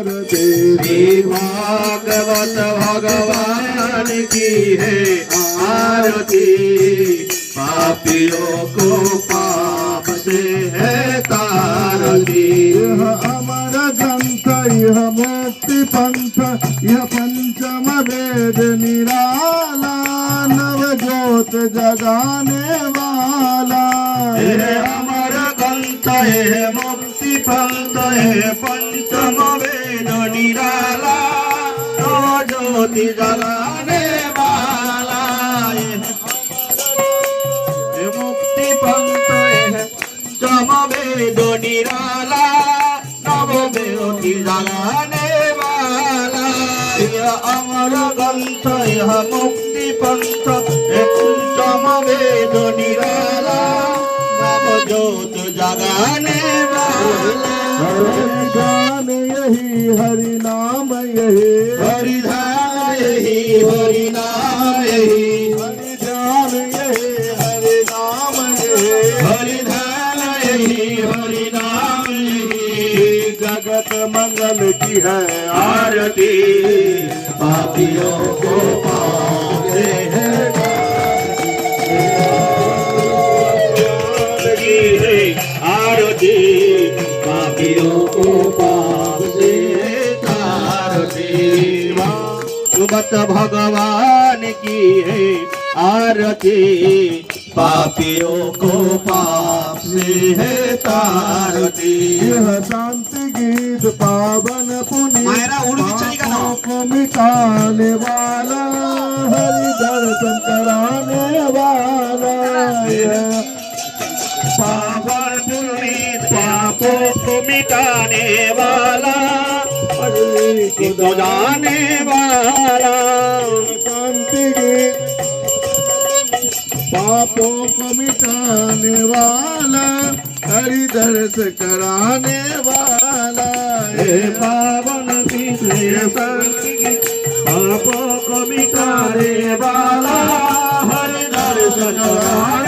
श्री भागवत भगवान की है आरती। पापियों को पाप से है तारती। यह अमर ग्रंथ यह मुक्ति पंथ यह पंचम वेद निराला नव ज्योत जगाने वाला। পন্থয়ে মুক্তি পন্থয়ে পঞ্চম বেদ নিরালা জ্যোতি জলানে বালায়। মুক্তি পন্থয়ে পঞ্চম বেদ নিরালা নব জ্যোতি জলানে আমার গ্রন্থ ইহ মুক্তি পন্থ পঞ্চম বেদ নিরালা নব জ্যোতি वाला गान यही हरि नाम यही। हरिधाम यही हरि नाम यही हरि ध्यान यही। हरि नाम यही हरि नाम यही। जगत मंगल की है आरती। पापियों को आरती पापियों को पाप से तारती सुमत भगवान की है आरती पापियों को पाप से है तारती यह शांति गीत पावन पुनि मायरा उड़ के चली का ना। पापों को मिटाने वाला हरि दर्शन कराने वाला यह पावन पुनीत पापों को मिटाने वाला को जाने वाला। शांति गीत पापों को मिटाने वाला हरि दर्श कराने वाला हे। पावन पापों को मिटाने वाला हर दर्शन कराने